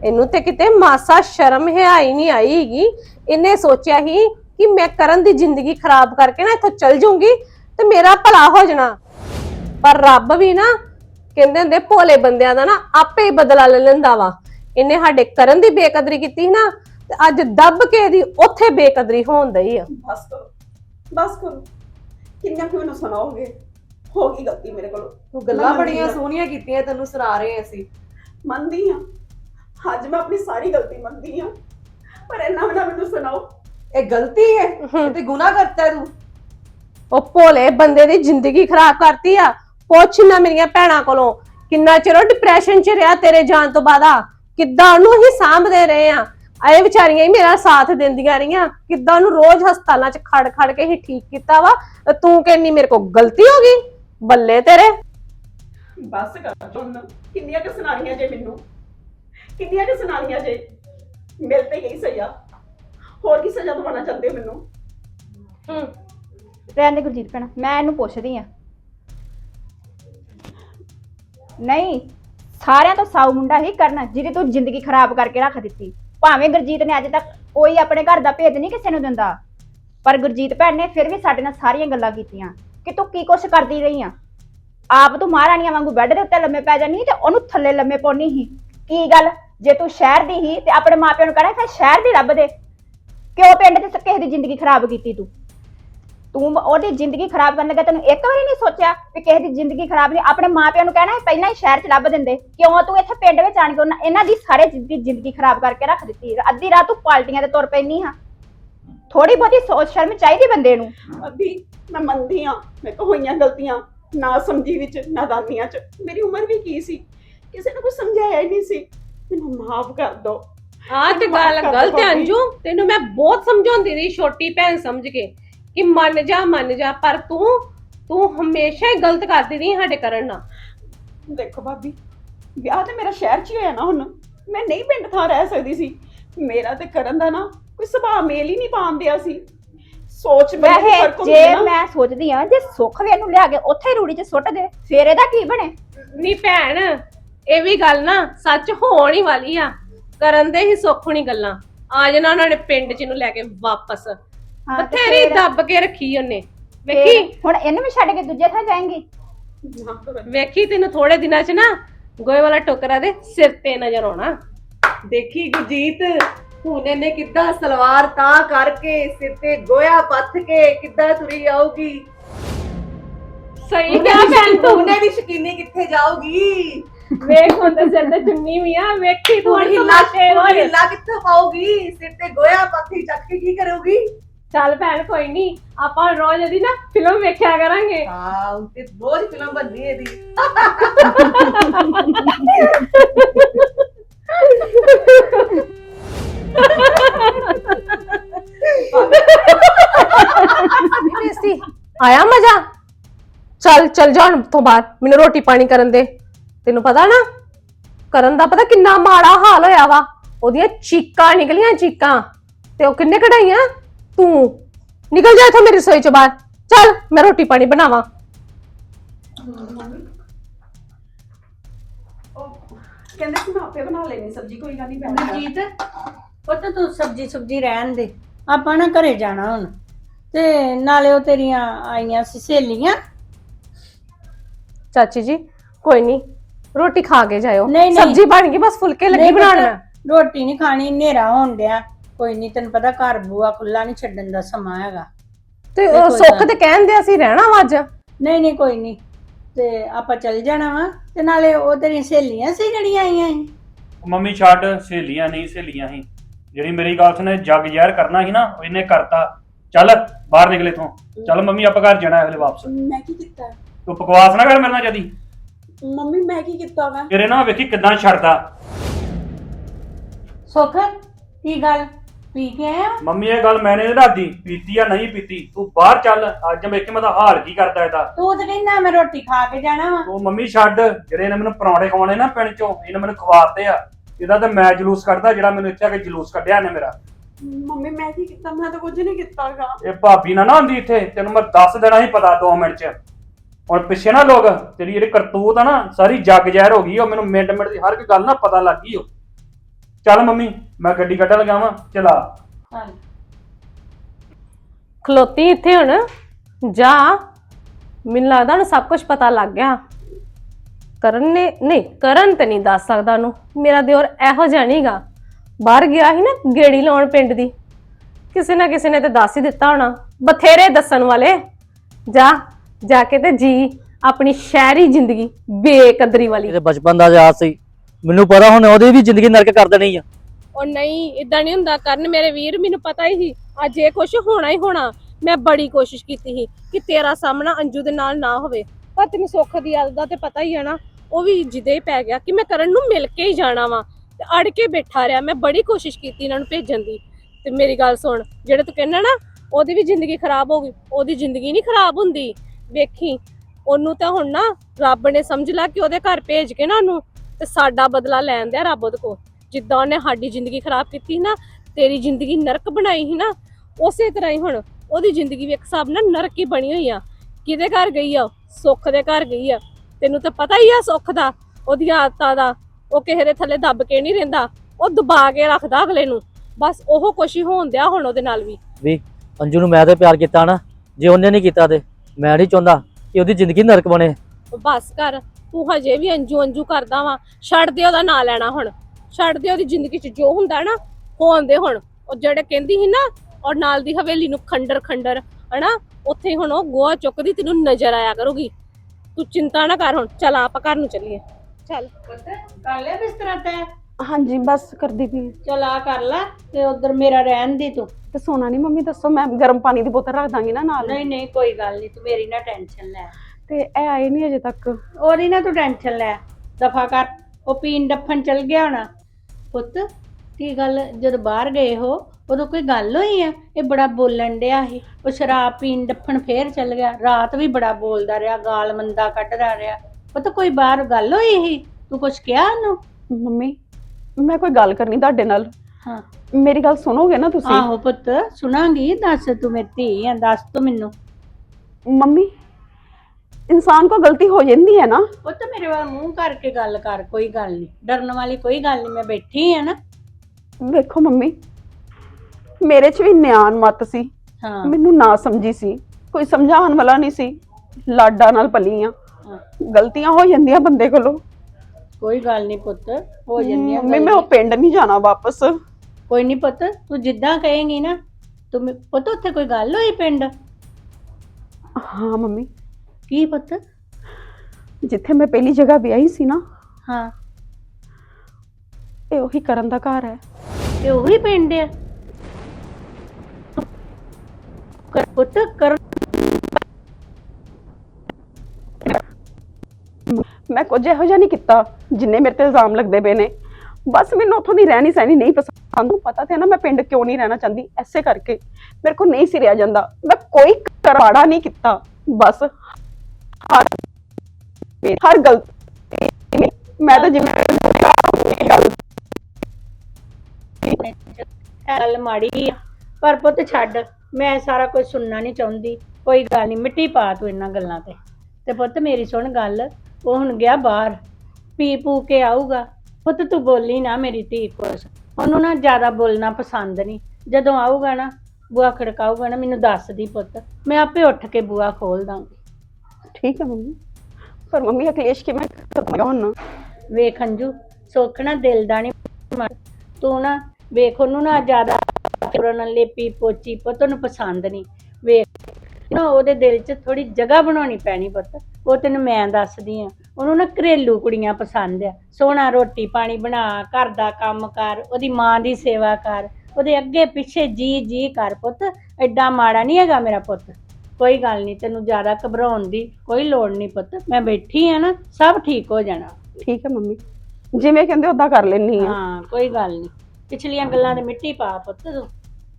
ਇਹਨੂੰ ਤੇ ਕਿਤੇ ਮਾਸਾ ਸ਼ਰਮ ਹੈ ਹੀ ਨਹੀਂ ਆਈਗੀ ਇਹਨੇ ਸੋਚਿਆ ਹੀ ਕਿ ਮੈਂ ਕਰਨ ਦੀ ਜ਼ਿੰਦਗੀ ਖਰਾਬ ਕਰਕੇ ਨਾ ਇੱਥੋਂ ਚਲ ਜਾਊਂਗੀ। ਤੇ ਮੇਰਾ ਭਲਾ ਹੋ ਜਾਣਾ। ਪਰ ਰੱਬ ਵੀ ਨਾ ਕਹਿੰਦੇ ਹੁੰਦੇ ਭੋਲੇ ਬੰਦਿਆਂ ਦਾ ਨਾ ਆਪੇ ਹੀ ਬਦਲਾ ਲੈ ਲੈਂਦਾ ਵਾ। ਇਹਨੇ ਸਾਡੇ ਕਰਨ ਦੀ ਬੇਕਦਰੀ ਕੀਤੀ ਨਾ ਤੇ ਅੱਜ ਦੱਬ ਕੇ ਇਹਦੀ ਉੱਥੇ ਬੇਕਦਰੀ ਹੋਣ ਦਈ ਆ। ਬਸ ਕਰੋ ਬਸ ਕਰੋ। ਕਿੰਨਾ ਕੁ ਮੈਨੂੰ ਸੁਣਾਓਗੇ? ਹੋ ਗਈ ਗਲਤੀ ਮੇਰੇ ਕੋਲੋਂ। ਤੂੰ ਗੱਲਾਂ ਮੈਂ ਬੜੀਆਂ ਹਾਂ। ਸੋਹਣੀਆਂ ਕੀਤੀਆਂ ਤੈਨੂੰ ਸੁਣਾ ਰਹੇ ਹਾਂ ਅਸੀਂ। ਮੰਨਦੀ ਆ ਅੱਜ ਮੈਂ ਆਪਣੀ ਸਾਰੀ ਗਲਤੀ ਮੰਨਦੀ ਆ ਪਰ ਇੰਨਾ ਵੀ ਨਾ ਮੈਨੂੰ ਸੁਣਾਓ। ਇਹ ਗਲਤੀ ਹੈ ਇਹ ਤੇ ਗੁਨਾਹ ਕਰਤਾ ਹੈ ਤੂੰ। ਉਹ ਭੋਲੇ ਬੰਦੇ ਦੀ ਜ਼ਿੰਦਗੀ ਖਰਾਬ ਕਰਤੀ ਆ। ਪੁੱਛ ਨਾ ਮੇਰੀਆਂ ਭੈਣਾਂ ਕੋਲੋਂ ਕਿੰਨਾ ਚਿਰ ਉਹ ਡਿਪਰੈਸ਼ਨ 'ਚ ਰਿਹਾ ਤੇਰੇ ਜਾਣ ਤੋਂ ਬਾਅਦ ਆ? ਕਿੱਦਾਂ ਉਹਨੂੰ ਹੀ ਸਾਂਭਦੇ ਰਹੇ ਆ? ਆਏ ਵਿਚਾਰੀਆਂ ਹੀ ਮੇਰਾ ਸਾਥ ਦਿੰਦੀਆਂ ਰਹੀਆਂ। ਕਿੱਦਾਂ ਉਹਨੂੰ ਰੋਜ਼ ਹਸਪਤਾਲਾਂ 'ਚ ਖੜ ਖੜ ਕੇ ਹੀ ਠੀਕ ਕੀਤਾ ਵਾ? ਤੇ ਤੂੰ ਕਹਿੰਨੀ ਮੇਰੇ ਕੋਲ ਗਲਤੀ ਹੋ ਗਈ? ਬੱਲੇ ਤੇਰੇ। ਬਸ ਕਰ ਹੁਣ। ਕਿੰਨੀਆਂ ਕੁ ਸੁਣਾਣੀਆਂ ਜੇ ਮੈਨੂੰ? ਕਿੰਨੀਆਂ ਕੁ ਸੁਣਾਣੀਆਂ ਜੇ? ਮਿਲ ਤੇ ਗਈ ਸਜ਼ਾ। ਹੋਰ ਕੀ ਸਜ਼ਾ ਦਵਾਉਣਾ ਚਾਹੁੰਦੇ ਹੋ ਮੈਨੂੰ? ਹੂੰ। ਰਹਿਣ ਦੇ ਗੁਰਜੀਤ ਭੈਣਾ, ਮੈਂ ਇਹਨੂੰ ਪੁੱਛਦੀ ਆ ਨਹੀਂ, ਸਾਰਿਆਂ ਤੋਂ ਸਾਊ ਮੁੰਡਾ ਹੀ ਕਰਨਾ, ਜਿਹਦੀ ਤੂੰ ਜ਼ਿੰਦਗੀ ਖਰਾਬ ਕਰਕੇ ਰੱਖ ਦਿੱਤੀ। ਭਾਵੇਂ ਗੁਰਜੀਤ ਨੇ ਅੱਜ ਤੱਕ ਕੋਈ ਆਪਣੇ ਘਰ ਦਾ ਭੇਦ ਨਹੀਂ ਕਿਸੇ ਨੂੰ ਦਿੰਦਾ, ਪਰ ਗੁਰਜੀਤ ਭੈਣ ਨੇ ਫਿਰ ਵੀ ਸਾਡੇ ਨਾਲ ਸਾਰੀਆਂ ਗੱਲਾਂ ਕੀਤੀਆਂ, ਕਿ ਤੂੰ ਕੀ ਕੁਛ ਕਰਦੀ ਰਹੀ ਆ? ਆਪ ਤੂੰ ਮਹਾਰਾਣੀਆਂ ਵਾਂਗੂ ਬੈੱਡ ਦੇ ਉੱਤੇ ਲੰਮੇ ਪੈ ਜਾਨੀ ਸੀ ਤੇ ਉਹਨੂੰ ਥੱਲੇ ਲੰਮੇ ਪਾਉਣੀ ਸੀ। ਕੀ ਗੱਲ? ਜੇ ਤੂੰ ਸ਼ਹਿਰ ਦੀ ਹੀ ਤੇ ਆਪਣੇ ਮਾਪਿਆਂ ਨੂੰ ਕਹਿਣਾ, ਫਿਰ ਸ਼ਹਿਰ ਦੀ ਲੱਭ ਦੇ। ਕਿਉਂ ਪਿੰਡ ਤੇ ਕਿਸੇ ਦੀ ਜ਼ਿੰਦਗੀ ਖਰਾਬ ਕੀਤੀ ਤੂੰ? ਤੂੰ ਉਹਦੀ ਜ਼ਿੰਦਗੀ ਖਰਾਬ ਕਰਨ ਲੱਗਾ ਤੈਨੂੰ ਇੱਕ ਵਾਰੀ ਨਹੀਂ ਸੋਚਿਆ ਕਿ ਕਿਸੇ ਦੀ ਜ਼ਿੰਦਗੀ ਖਰਾਬ ਨਹੀਂ? ਆਪਣੇ ਮਾਪਿਆਂ ਨੂੰ ਕਹਿਣਾ ਪਹਿਲਾਂ ਹੀ ਸ਼ਹਿਰ 'ਚ ਲੱਭ ਦਿੰਦੇ। ਕਿਉਂ? ਤੂੰ ਇੱਥੇ ਪਿੰਡ ਵਿੱਚ ਆਣ ਕੇ ਉਹਨਾਂ ਇਹਨਾਂ ਦੀ ਸਾਰੇ ਦੀ ਜ਼ਿੰਦਗੀ ਖਰਾਬ ਕਰਕੇ ਰੱਖ ਦਿੱਤੀ। ਅੱਧੀ ਰਾਤ ਤੂੰ ਪਾਲਟੀਆਂ ਤੇ ਤੁਰ ਪੈਣੀ ਹਾਂ। ਥੋੜੀ ਬਹੁਤੀ ਸੋਚ ਸ਼ਰਮ ਚਾਹੀਦੀ ਬੰਦੇ ਨੂੰ। ਅਭੀ ਮੈਂ ਮੰਨਦੀ ਆ ਮੇਰੇ ਤੋਂ ਹੋਈਆਂ ਗਲਤੀਆਂ। ਨਾ ਸਮਝੀ ਵਿੱਚ ਨਾਦਾਨੀਆਂ ਚ। ਮੇਰੀ ਉਮਰ ਵੀ ਕੀ ਸੀ? ਕਿਸੇ ਨੂੰ ਕੁਝ ਸਮਝਾਇਆ ਹੀ ਨਹੀਂ ਸੀ। ਮੈਨੂੰ ਮਾਫ ਕਰ ਦਿਓ ਆ ਤੇ ਗੱਲ ਗਲਤ ਹੈ ਅੰਜੂ। ਤੈਨੂੰ ਮੈਂ ਬਹੁਤ ਸਮਝਾਉਂਦੀ ਰਹੀ ਛੋਟੀ ਭੈਣ ਸਮਝ ਕੇ। ਕਿ ਮੰਨ ਜਾ ਮੰਨ ਜਾ ਪਰ ਤੂੰ ਤੂੰ ਹਮੇਸ਼ਾ ਹੀ ਗਲਤ ਕਰਦੀ ਰਹੀ ਸਾਡੇ ਕਰਨ ਨਾਲ। ਦੇਖੋ ਭਾਬੀ ਵਿਆਹ ਤੇ ਮੇਰਾ ਸ਼ਹਿਰ 'ਚ ਹੀ ਹੋਇਆ ਨਾ ਹੁਣ। ਮੈਂ ਨਹੀਂ ਪਿੰਡ ਥਾਂ ਰਹਿ ਸਕਦੀ ਸੀ। ਮੇਰਾ ਤੇ ਕਰਨ ਦਾ ਨਾ ਕੋਈ ਸੁਭਾਅ ਮੇਲ ਹੀ ਨਹੀਂ ਪਾਉਂਦਿਆ ਸੀ। ਸੋਚ ਮੇਰੇ ਵੈਸੇ ਫ਼ਰਕ ਹੁੰਦੀ ਜੇ ਹੈ ਨਾ। ਮੈਂ ਸੋਚਦੀ ਆ ਜੇ ਸੁੱਖ ਵੀ ਇਹਨੂੰ ਲਿਆ ਕੇ ਉੱਥੇ ਰੂੜੀ 'ਚ ਸੁੱਟ ਦੇ ਫੇਰ ਇਹਦਾ ਕੀ ਬਣੇ? ਨੀ ਭੈਣ ਇਹ ਵੀ ਗੱਲ ਨਾ ਸੱਚ ਹੋਣ ਹੀ ਵਾਲੀ ਆ। ਕਰਨ ਦੇ ਹੀ ਸੁੱਖ ਹੋਣੀ ਗੱਲਾਂ। ਆ ਜਾਣਾ ਉਹਨਾਂ ਨੇ ਪਿੰਡ ਚ ਨੂੰ ਲੈ ਕੇ ਵਾਪਸ। ਹਾਂ, ਤੇ ਬਥੇਰੀ ਫੇਰ- ਦੱਬ ਕੇ ਰੱਖੀ ਉਹਨੇ। ਫੇਰ? ਵੇਖੀ? ਹੁਣ ਇਹਨੂੰ ਵੀ ਛੱਡ ਕੇ ਦੂਜੇ ਥਾਂ ਜਾਏਂਗੀ। ਵੇਖੀ ਤੈਨੂੰ ਥੋੜੇ ਦਿਨਾਂ ਚ ਨਾ ਗੋਏ ਵਾਲਾ ਟੋਕਰਾ ਦੇ ਸਿਰ ਤੇ ਨਜ਼ਰ ਆਉਣਾ। ਦੇਖੀ ਗੁਰਜੀਤ ਹੁਣ ਇਹਨੇ ਕਿੱਦਾਂ ਸਲਵਾਰ ਤਾਂ ਕਰਕੇ ਸਿਰ ਤੇ ਗੋਇਆ ਪੱਥ ਕੇ ਕਿੱਦਾਂ ਤੁਰੀ ਆਊਗੀ? ਸਹੀ ਕਿਹਾ ਭੈਣ ਤੂੰ। ਉਹਨੇ ਵੀ ਸ਼ਕੀਨੀ ਕਿੱਥੇ ਜਾਊਗੀ? ਵੇਖ ਹੁਣ ਤੇ ਸਿਰ ਤੇ ਚੁੰਨੀ ਵੀ ਆ ਵੇਖੀ ਤੂੰ ਹੁਣ ਹਿੱਲਾ ਹੁਣ ਹੋਏ ਹਿੱਲਾ ਕਿੱਥੇ ਪਾਊਗੀ? ਸਿਰ ਤੇ ਗੋਇਆ ਪੱਥੀ ਚੱਕ ਕੇ ਕੀ ਕਰੂਗੀ? ਚੱਲ ਭੈਣ ਕੋਈ ਨਹੀਂ ਆਪਾਂ ਰੋਜ਼ ਇਹਦੀ ਨਾ ਫਿਲਮ ਵੇਖਿਆ ਕਰਾਂਗੇ। ਹਾਂ ਤੇ ਰੋਜ਼ ਫਿਲਮ ਬਣਦੀ ਹੈ ਇਹਦੀ। ਬੇਸਤੀ ਆਇਆ ਮਜ਼ਾ। ਚੱਲ ਚੱਲ ਜਾ ਹੁਣ ਤੋਂ ਬਾਅਦ ਮੈਨੂੰ ਰੋਟੀ ਪਾਣੀ ਕਰਨ ਦੇ। ਤੈਨੂੰ ਪਤਾ ਨਾ ਕਰਨ ਦਾ ਪਤਾ ਕਿੰਨਾ ਮਾੜਾ ਹਾਲ ਹੋਇਆ ਵਾ। ਉਹਦੀਆਂ ਚੀਕਾਂ ਨਿਕਲੀਆਂ ਚੀਕਾਂ। ਤੇ ਉਹ ਕਿੰਨੇ ਕਢਾਈਆਂ? ਤੂੰ ਨਿਕਲ ਜਾ ਇੱਥੋਂ ਮੇਰੀ ਰਸੋਈ ਚੋਂ ਬਾਹਰ। ਚੱਲ ਮੈਂ ਰੋਟੀ ਪਾਣੀ ਬਣਾਵਾਂ। ਉਹ ਕਹਿੰਦੇ ਸੀ ਮੈਂ ਆਪੇ ਬਣਾ ਲੈਣੀ ਸਬਜ਼ੀ ਕੋਈ ਗੱਲ ਨਹੀਂ ਜਾ। ਜੀਤ ਪੁੱਤ ਤੂੰ ਸਬਜੀ ਸੁਬਜੀ ਰਹਿਣ ਦੇ। ਆਪਾਂ ਨਾ ਘਰੇ ਜਾਣਾ ਹੁਣ। ਤੇ ਨਾਲੇ ਉਹ ਤੇਰੀਆਂ ਆਈਆਂ ਸੀ ਸਹੇਲੀਆਂ। ਚਾਚੀ ਜੀ ਕੋਈ ਨਹੀਂ ਰੋਟੀ ਖਾ ਕੇ ਜਾਇਓ। ਨਹੀਂ, ਨਹੀਂ। ਸਬਜ਼ੀ ਬਣ ਗਈ ਬਸ ਫੁਲਕੇ ਲੱਗੀ ਨਹੀਂ ਪੁੱਤ, ਬਣਾਉਣ। ਰੋਟੀ ਨਹੀਂ ਖਾਣੀ ਹਨੇਰਾ ਹੋਣ ਡਿਆ। ਕੋਈ ਨਹੀਂ ਤੈਨੂੰ ਪਤਾ ਘਰ ਬੂਆ ਖੁੱਲਾ ਨਹੀਂ ਛੱਡਣ ਦਾ ਸਮਾਂ ਹੈਗਾ। ਤੇ ਉਹ ਕੋਈ ਸੁੱਖ ਗੱਲ ਤੇ ਕਹਿੰਦੇ ਅਸੀਂ ਰਹਿਣਾ ਵਾ ਅੱਜ? ਨਹੀਂ ਨਹੀਂ ਕੋਈ ਨਹੀਂ ਤੇ ਆਪਾਂ ਚੱਲ ਜਾਣਾ ਵਾ ਤੇ ਨਾਲੇ ਉਹ ਤੇਰੀਆਂ ਸਹੇਲੀਆਂ ਸੀ ਜਿਹੜੀਆਂ ਆਈਆਂ ਸੀ? ਮੰਮੀ ਛੱਡ ਸਹੇਲੀਆਂ ਨਹੀਂ ਸਹੇਲੀਆਂ ਸੀ। ਜਿਹੜੀ ਮੇਰੀ ਗੱਲ ਸੁਣੇ ਜੱਗ ਜ਼ਹਿਰ ਕਰਨਾ ਸੀ ਨਾ ਉਹ ਇਹਨੇ ਕਰਤਾ। ਚੱਲ ਬਾਹਰ ਨਿਕਲੇ ਤੋਂ ਚੱਲ ਮੰਮੀ ਆਪਾਂ ਘਰ ਜਾਣਾ ਹੈ ਹਲੇ ਵਾਪਸ। ਮੈਂ ਕੀ ਕੀਤਾ? ਤੂੰ ਬਕਵਾਸ ਨਾ ਕਰ ਮੇਰੇ ਨਾਲ ਜਦੀ। ਮੰਮੀ ਮੈਂ ਕੀ ਕੀਤਾ ਵਾ? ਤੇਰੇ ਨਾਲ ਵੇਖੀ ਕਿਦਾਂ ਛੱਡਦਾ। ਸੁੱਖ ਕੀ ਗੱਲ? ਪੀ ਕੇ ਆਇਆ ਮੰਮੀ ਇਹ ਗੱਲ ਮੈਨੇ ਨਹੀਂ ਰਾਦੀ ਪੀਤੀ ਆ ਨਹੀਂ ਪੀਤੀ। ਤੂੰ ਬਾਹਰ ਚੱਲ। ਅੱਜ ਵੇਖ ਮੈਂ ਤਾਂ ਹਾਲ ਕੀ ਕਰਦਾ ਇਹਦਾ। ਤੂੰ ਤੇ ਕਹਿੰਦਾ ਮੈਂ ਰੋਟੀ ਖਾ ਕੇ ਜਾਣਾ ਵਾ। ਤੂੰ ਮੰਮੀ ਛੱਡ। ਜਿਹੜੇ ਨੇ ਮੈਨੂੰ ਪਰੌਂਠੇ ਖਵਾਉਣੇ ਨਾ ਪਿੰਡ ਚੋਂ ਇਹਨੇ ਮੈਨੂੰ ਖਵਾਤੇ ਆ। ਇਹਦਾ ਤਾਂ ਮੈਂ ਜਲੂਸ ਕੱਢਦਾ ਜਿਹੜਾ ਮੈਨੂੰ ਇੱਥੇ ਆ ਕੇ ਜਲੂਸ ਕੱਢਿਆ ਨੇ ਮੇਰਾ। ਮੰਮੀ ਮੈਂ ਕੀ ਕੀਤਾ? ਮੈਂ ਤਾਂ ਕੁਝ ਨਹੀਂ ਕੀਤਾਗਾ। ਇਹ ਭਾਬੀ ਨਾ ਨਾ ਆਉਂਦੀ ਇੱਥੇ। ਤੈਨੂੰ ਮੈਂ ਦੱਸ ਦੇਣਾ ਹੀ ਪਤਾ 2 ਮਿੰਟ ਚ। ਹੁਣ ਪਿੱਛੇ ਨਾ ਲੋਕ ਤੇਰੀ ਜਿਹੜੀ ਕਰਤੂਤ ਆ ਨਾ ਸਾਰੀ ਜੱਗ ਜ਼ਹਿਰ ਹੋ ਗਈ ਉਹ ਮੈਨੂੰ ਮਿੰਟ ਮਿੰਟ ਦੀ ਹਰ ਇੱਕ ਗੱਲ ਨਾ ਪਤਾ ਲੱਗ ਗਈ ਉਹ ਚੱਲ ਮੰਮੀ ਮੈਂ ਗੱਡੀ ਕੱਢਣ ਲੱਗਾ ਵਾਂ ਚਲਾ। ਚੱਲ ਖਲੋਤੀ ਇੱਥੇ ਹੁਣ। ਜਾ। ਮੈਨੂੰ ਲੱਗਦਾ ਉਹਨੂੰ ਸਭ ਕੁਝ ਪਤਾ ਲੱਗ ਗਿਆ। ਕਰਨ ਨੇ ਨਹੀਂ ਕਰਨ ਤੇ ਨਹੀਂ ਦੱਸ ਸਕਦਾ ਉਹਨੂੰ। ਮੇਰਾ ਦਿਓਰ ਇਹੋ ਜਿਹਾ ਨਹੀਂਗਾ ਬਾਹਰ ਗਿਆ ਸੀ ਨਾ ਗੇੜੀ ਲਾਉਣ ਪਿੰਡ ਦੀ। ਕਿਸੇ ਨਾ ਕਿਸੇ ਨੇ ਤੇ ਦੱਸ ਹੀ ਦਿੱਤਾ ਹੋਣਾ। ਬਥੇਰੇ ਦੱਸਣ ਵਾਲੇ। ਜਾ ਜਾ ਕੇ ਤੇ ਜੀ ਆਪਣੀ ਸ਼ਹਿਰੀ ਜ਼ਿੰਦਗੀ ਬੇਕਦਰੀ ਵਾਲੀ। ਬਚਪਨ ਦਾ ਯਾਦ ਸੀ। ਮੈਨੂੰ ਪਤਾ ਹੁਣ ਉਹਦੀ ਵੀ ਜ਼ਿੰਦਗੀ ਨਰਕ ਕਰ ਦੇਣੀ ਆ। ਉਹ ਨਹੀਂ ਇਦਾਂ ਨਹੀਂ ਹੁੰਦਾ। ਕਰਨ ਮੇਰੇ ਵੀਰ, ਮੈਨੂੰ ਪਤਾ ਹੀ ਸੀ। ਅੱਜ ਇਹ ਕੁਝ ਹੋਣਾ ਹੀ ਹੋਣਾ। ਮੈਂ ਬੜੀ ਕੋਸ਼ਿਸ਼ ਕੀਤੀ ਸੀ ਕਿ ਤੇਰਾ ਸਾਹਮਣਾ ਅੰਜੂ ਦੇ ਨਾਲ ਨਾ ਹੋਵੇ। ਪਰ ਤੈਨੂੰ ਸੁੱਖ ਦੀ ਆਦਤ ਦਾ ਤੇ ਪਤਾ ਹੀ ਹੈ ਨਾ, ਉਹ ਵੀ ਜਿੱਦੇ ਹੀ ਪੈ ਗਿਆ ਕਿ ਮੈਂ ਕਰਨ ਨੂੰ ਮਿਲ ਕੇ ਹੀ ਜਾਣਾ ਵਾ। ਤੇ ਅੜ ਕੇ ਬੈਠਾ ਰਿਹਾ। ਮੈਂ ਬੜੀ ਕੋਸ਼ਿਸ਼ ਕੀਤੀ ਇਹਨਾਂ ਨੂੰ ਭੇਜਣ ਦੀ। ਤੇ ਮੇਰੀ ਗੱਲ ਸੁਣ, ਜਿਹੜੇ ਤੂੰ ਕਹਿੰਦਾ ਨਾ, ਉਹਦੀ ਵੀ ਜ਼ਿੰਦਗੀ ਖਰਾਬ ਹੋ ਗਈ। ਉਹਦੀ ਜ਼ਿੰਦਗੀ ਨਹੀਂ ਖਰਾਬ ਹੁੰਦੀ। ਵੇਖੀ, ਉਹਨੂੰ ਤਾਂ ਹੁਣ ਨਾ ਰੱਬ ਨੇ ਸਮਝ ਲਿਆ ਕਿ ਉਹਦੇ ਘਰ ਭੇਜ ਕੇ ਨਾ ਉਹਨੂੰ, ਤੇ ਸਾਡਾ ਬਦਲਾ ਲੈਣ ਦਿਆ ਰੱਬ ਉਹਦੇ ਕੋਲ। ਜਿੱਦਾਂ ਉਹਨੇ ਸਾਡੀ ਜ਼ਿੰਦਗੀ ਖਰਾਬ ਕੀਤੀ ਨਾ ਤੇਰੀ ਜ਼ਿੰਦਗੀ ਨਰਕ ਬਣਾਈ ਸੀ ਨਾ ਉਸੇ ਤਰ੍ਹਾਂ ਹੀ ਹੁਣ ਉਹਦੀ ਜ਼ਿੰਦਗੀ ਵੀ ਇੱਕ ਹਿਸਾਬ ਨਾਲ ਨਰਕ ਹੀ ਬਣੀ ਹੋਈ ਆ। ਕਿਹਦੇ ਘਰ ਗਈ ਆ ਸੁੱਖ ਦੇ ਘਰ ਗਈ ਆ। ਤੈਨੂੰ ਤਾਂ ਪਤਾ ਹੀ ਆ ਸੁੱਖ ਦਾ ਉਹਦੀਆਂ ਆਦਤਾਂ ਦਾ ਉਹ ਕਿਸੇ ਦੇ ਥੱਲੇ ਦੱਬ ਕੇ ਨਹੀਂ ਰਹਿੰਦਾ ਉਹ ਦਬਾ ਕੇ ਰੱਖਦਾ ਅਗਲੇ ਨੂੰ। ਬਸ ਉਹ ਕੁਛ ਹੀ ਹੋਣ ਦਿਆ ਹੁਣ ਉਹਦੇ ਨਾਲ ਵੀ। ਵੀ ਅੰਜੂ ਨੂੰ ਮੈਂ ਤੇ ਪਿਆਰ ਕੀਤਾ ਨਾ ਜੇ ਉਹਨੇ ਨਹੀਂ ਕੀਤਾ ਤੇ ਮੈਂ ਨਹੀਂ ਚਾਹੁੰਦਾ ਕਿ ਉਹਦੀ ਜ਼ਿੰਦਗੀ ਨਰਕ ਬਣੇ। ਬਸ ਕਰ ਤੂੰ ਹਜੇ ਵੀ ਅੰਜੂ ਅੰਜੂ ਕਰਦਾ ਵਾ ਛੱਡ ਦੇ ਉਹਦਾ ਨਾਂ ਲੈਣਾ ਹੁਣ। ਛੱਡ ਦੇ ਉਹਦੀ ਜ਼ਿੰਦਗੀ 'ਚ ਜੋ ਹੁੰਦਾ ਨਾ ਹੋਣ ਦੇ ਹੁਣ। ਉਹ ਜਿਹੜੇ ਕਹਿੰਦੀ ਸੀ ਨਾ ਔਰ ਨਾਲ ਦੀ ਹਵੇਲੀ ਨੂੰ ਖੰਡਰ ਖੰਡਰ ਹਨਾ? ਉੱਥੇ ਹੁਣ ਉਹ ਗੋਆ ਚੁੱਕਦੀ ਤੈਨੂੰ ਨਜ਼ਰ ਆਇਆ ਕਰੂਗੀ। ਤੂੰ ਚਿੰਤਾ ਨਾ ਕਰ ਹੁਣ ਚੱਲ ਆਪਾਂ ਘਰ ਨੂੰ ਚੱਲੀਏ। ਚੱਲ। ਕਰ ਲਿਆ ਬਿਸਤਰਾ ਤੈ? ਹਾਂਜੀ ਬਸ ਕਰਦੀ ਪਈ ਚਲ ਆ ਕਰ ਲੈ ਤੇ ਉਧਰ ਮੇਰਾ ਰਹਿਣ ਦੀ ਤੂੰ। ਤੇ ਸੋਨਾ ਨਹੀਂ ਮੰਮੀ ਦੱਸੋ ਮੈਂ ਗਰਮ ਪਾਣੀ ਦੀ ਬੋਤਲ ਰੱਖ ਦਾਂਗੀ ਨਾ ਨਾਲ। ਨਹੀਂ ਨਹੀਂ ਕੋਈ ਗੱਲ ਨਹੀਂ ਤੂੰ ਮੇਰੀ ਨਾ ਟੈਨਸ਼ਨ ਲੈ। ਤੇ ਇਹ ਆਏ ਨਹੀਂ ਅਜੇ ਤੱਕ। ਉਹਦੀ ਨਾ ਤੂੰ ਟੈਨਸ਼ਨ ਲੈ। ਦਫਾ ਕਰ। ਉਹ ਪੀਣ ਡੱਫਣ ਚਲ ਗਿਆ ਹੋਣਾ। ਪੁੱਤ ਕੀ ਗੱਲ ਜਦ ਬਾਹਰ ਗਏ ਹੋ ਉਦੋਂ ਕੋਈ ਗੱਲ ਹੋਈ ਆ? ਇਹ ਬੜਾ ਬੋਲਣ ਡਿਆ ਸੀ। ਉਹ ਸ਼ਰਾਬ ਪੀਣ ਡੱਫਣ ਫੇਰ ਚਲ ਗਿਆ। ਰਾਤ ਵੀ ਬੜਾ ਬੋਲਦਾ ਰਿਹਾ ਗਾਲ ਮੰਦਾ ਕੱਢਦਾ ਰਿਹਾ। ਪੁੱਤ ਕੋਈ ਬਾਹਰ ਗੱਲ ਹੋਈ ਸੀ? ਤੂੰ ਕੁਛ ਕਿਹਾ ਉਹਨੂੰ? ਮੰਮੀ ਮੈਂ ਕੋਈ ਗੱਲ ਕਰਨੀ ਤੁਹਾਡੇ ਨਾਲ। ਹਾਂ। ਮੇਰੀ ਗੱਲ ਸੁਣੋਗੇ ਨਾ ਤੁਸੀਂ? ਆਹੋ ਪੁੱਤ ਸੁਣਾਂਗੀ ਦੱਸ ਤੂੰ ਮੇਰੀ ਧੀ ਆ ਦੱਸ ਤੂੰ ਮੈਨੂੰ। ਮੰਮੀ ਇਨਸਾਨ ਕੋ ਗਲਤੀ ਹੋ ਜਾਂਦੀ ਹੈ ਨਾ। ਪੁੱਤ ਮੇਰੇ ਵੱਲ ਮੂੰਹ ਕਰਕੇ ਗੱਲ ਕਰ ਕੋਈ ਗੱਲ ਨਹੀਂ। ਡਰਨ ਵਾਲੀ ਕੋਈ ਗੱਲ ਨਹੀਂ ਮੈਂ ਬੈਠੀ ਆ ਨਾ। ਵੇਖੋ ਮੰਮੀ ਮੇਰੇ 'ਚ ਵੀ ਨਿਆਣ ਮਤ ਸੀ। ਹਾਂ। ਮੈਨੂੰ ਨਾ ਸਮਝੀ ਸੀ। ਕੋਈ ਸਮਝਾਉਣ ਵਾਲਾ ਨਹੀਂ ਸੀ। ਲਾਡਾ ਨਾਲ ਪਲੀਆਂ ਹਾਂ। ਗਲਤੀਆਂ ਹੋ ਜਾਂਦੀਆਂ ਬੰਦੇ ਕੋਲੋਂ। ਕੋਈ ਗੱਲ ਨਹੀਂ ਪੁੱਤ ਹੋ ਜਾਂਦੀਆਂ ਮੰਮੀ ਮੈਂ ਉਹ ਪਿੰਡ ਨਹੀਂ ਜਾਣਾ ਵਾਪਸ। ਕੋਈ ਨਹੀਂ ਪੁੱਤ ਤੂੰ ਜਿੱਦਾਂ ਕਹੇਂਗੀ ਨਾ ਤੂੰ ਮੇ- ਪੁੱਤ ਉੱਥੇ ਕੋਈ ਗੱਲ ਹੋਈ ਪਿੰਡ? ਹਾਂ ਮੰਮੀ। ਕੀ ਪੁੱਤ? ਜਿੱਥੇ ਮੈਂ ਪਹਿਲੀ ਜਗ੍ਹਾ ਵਿਆਹੀ ਸੀ ਨਾ ਹਾਂ। ਇਹ ਉਹੀ ਕਰਨ ਦਾ ਘਰ ਹੈ। ਤੇ ਉਹੀ ਪਿੰਡ ਆ ਕਰ ਪੁੱਤ ਕਰ ਮੈਂ ਕੁਝ ਇਹੋ ਜਿਹਾ ਨਹੀਂ ਕੀਤਾ ਜਿੰਨੇ ਮੇਰੇ ਤੇ ਇਲਜ਼ਾਮ ਲੱਗਦੇ ਪਏ ਨੇ। ਬਸ ਮੈਨੂੰ ਉੱਥੋਂ ਦੀ ਰਹਿਣੀ ਸਹਿਣੀ ਨਹੀਂ ਪਸੰਦ ਤੁਹਾਨੂੰ ਪਤਾ ਤੇ ਹੈ ਨਾ ਮੈਂ ਪਿੰਡ ਕਿਉਂ ਨਹੀਂ ਰਹਿਣਾ ਚਾਹੁੰਦੀ ਐਸੇ ਕਰਕੇ। ਮੇਰੇ ਕੋਲ ਨਹੀਂ ਸੀ ਰਿਹਾ ਜਾਂਦਾ। ਮੈਂ ਕੋਈ ਕਰਵਾੜਾ ਨਹੀਂ ਕੀਤਾ। ਬਸ ਹਰ ਹਰ ਗਲਤੀ ਮੈਂ ਤਾਂ ਜਿਵੇਂ ਗੱਲ ਮਾੜੀ ਆ, ਪਰ ਪੁੱਤ ਛੱਡ, ਮੈਂ ਸਾਰਾ ਕੁਝ ਸੁਣਨਾ ਨਹੀਂ ਚਾਹੁੰਦੀ, ਕੋਈ ਗੱਲ ਨਹੀਂ, ਮਿੱਟੀ ਪਾ ਤੂੰ ਇਹਨਾਂ ਗੱਲਾਂ ਤੇ। ਤੇ ਪੁੱਤ ਮੇਰੀ ਸੁਣ ਗੱਲ, ਉਹ ਹੁਣ ਗਿਆ ਬਾਹਰ, ਪੀ ਪੂ ਕੇ ਆਊਗਾ। ਪੁੱਤ ਤੂੰ ਬੋਲੀ ਨਾ ਮੇਰੀ ਧੀ ਕੁਛ ਉਹਨੂੰ ਨਾ ਜ਼ਿਆਦਾ ਬੋਲਣਾ ਪਸੰਦ ਨਹੀਂ। ਜਦੋਂ ਆਊਗਾ ਨਾ ਬੂਆ ਖੜਕਾਊਗਾ ਨਾ, ਮੈਨੂੰ ਦੱਸ ਦੀ ਪੁੱਤ, ਮੈਂ ਆਪੇ ਉੱਠ ਕੇ ਬੂਆ ਖੋਲ ਦਾਂਗੀ। ਠੀਕ ਹੈ ਮੰਮੀ। ਪਰ ਮੰਮੀ ਅਕਲੇਸ਼ ਕਿਵੇਂ ਕਰੂੰਗਾ ਹੁਣ? ਵੇਖ ਅੰਜੂ, ਸੁੱਖ ਨਾ ਦਿਲ ਦਾ ਨਹੀਂ ਤੂੰ ਨਾ ਵੇਖ, ਉਹਨੂੰ ਨਾ ਜ਼ਿਆਦਾ ਕਰਨ ਲੇਪੀ ਪੋਚੀ ਪੁੱਤ, ਉਹਨੂੰ ਪਸੰਦ ਨਹੀਂ ਵੇਖ, ਨਾ ਉਹਦੇ ਦਿਲ 'ਚ ਥੋੜੀ ਜਗ੍ਹਾ ਬਣਾਉਣੀ ਪੈਣੀ ਪੁੱਤ। ਉਹ ਤੈਨੂੰ ਮੈਂ ਦੱਸਦੀ ਆ ਉਹਨੂੰ ਨਾ ਘਰੇਲੂ ਕੁੜੀਆਂ ਪਸੰਦ ਆ। ਸੋਹਣਾ ਰੋਟੀ ਪਾਣੀ ਬਣਾ, ਘਰ ਦਾ ਕੰਮ ਕਰ, ਉਹਦੀ ਮਾਂ ਦੀ ਸੇਵਾ ਕਰ, ਉਹਦੇ ਅੱਗੇ ਪਿੱਛੇ ਜੀ ਜੀ ਕਰ ਪੁੱਤ। ਐਡਾ ਮਾੜਾ ਨਹੀਂ ਹੈਗਾ ਮੇਰਾ ਪੁੱਤ। ਕੋਈ ਗੱਲ ਨਹੀਂ ਤੈਨੂੰ ਜ਼ਿਆਦਾ ਘਬਰਾਉਣ ਦੀ ਕੋਈ ਲੋੜ ਨਹੀਂ ਪੁੱਤ। ਮੈਂ ਬੈਠੀ ਆ ਨਾ ਸਭ ਠੀਕ ਹੋ ਜਾਣਾ। ਠੀਕ ਹੈ ਮੰਮੀ। ਜਿਵੇਂ ਕਹਿੰਦੇ ਉਦਾਂ ਕਰ ਲੈਣੀ ਆ। ਹਾਂ ਕੋਈ ਗੱਲ ਨਹੀਂ। ਪਿਛਲੀਆਂ ਗੱਲਾਂ ਤੇ ਮਿੱਟੀ ਪਾ ਪੁੱਤ ਤੂੰ।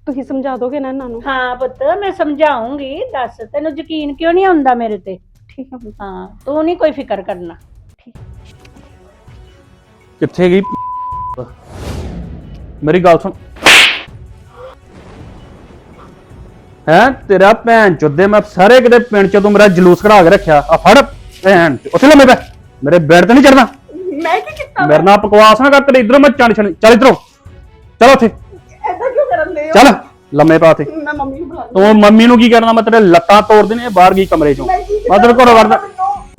ਤੁਸੀਂ ਸਮਝਾ ਦੋਗੇ ਨਾ ਇਹਨਾਂ ਨੂੰ? ਹਾਂ ਪੁੱਤ ਮੈਂ ਸਮਝਾਉਂਗੀ ਦੱਸ। ਤੈਨੂੰ ਯਕੀਨ ਕਿਉਂ ਨਹੀਂ ਆਉਂਦਾ ਮੇਰੇ ਤੇ? ਠੀਕ ਹੈ। ਹਾਂ ਤੂੰ ਨਹੀਂ ਕੋਈ ਫਿਕਰ ਕਰਨਾ। ਕਿੱਥੇ ਗਈ? ਮੇਰੀ ਗੱਲ ਸੁਣ। ਹੈ? ਤੇਰਾ ਭੈਣ ਚੁੱਦੇ ਮੈਂ ਸਾਰੇ ਕਿਤੇ ਪਿੰਡ ਚ ਤੂੰ ਮੇਰਾ ਜਲੂਸ ਕਢਾ ਕੇ ਰੱਖਿਆ। ਆ ਫੜ ਭੈਣ ਚ- ਉੱਥੇ ਲੰਮੇ ਪੈ। ਮੇਰੇ ਬੈੱਡ ਤੇ ਨਹੀਂ ਚੜਨਾ ਮੈਂ ਕੀ ਕੀਤਾ ਮੇਰੇ ਨਾਲ ਬਕਵਾਸ ਨਾ ਕਰ ਤੇਰੇ ਇਧਰੋਂ ਮੈਂ ਚੜ ਛੜ ਚੱਲ ਇਧਰੋਂ। ਚਲ ਉੱਥੇ। ਐਦਾਂ ਕਿਉਂ ਕਰਨ ਦੇ ਚੱਲ ਲੰਮੇ ਪਾ ਉੱਥੇ। ਮੈਂ ਮੰਮੀ ਨੂੰ ਬੁਲਾ ਤੂੰ ਮੰਮੀ ਨੂੰ ਕੀ ਕਰਨਾ? ਮੈਂ ਤੇਰੇ ਲੱਤਾਂ ਤੋੜ ਦੇਣੇ ਬਾਹਰ ਗਈ ਕਮਰੇ ਚੋਂ। ਮੈਂ ਤੇਰੇ ਘਰੋਂ ਵੜਦਾ।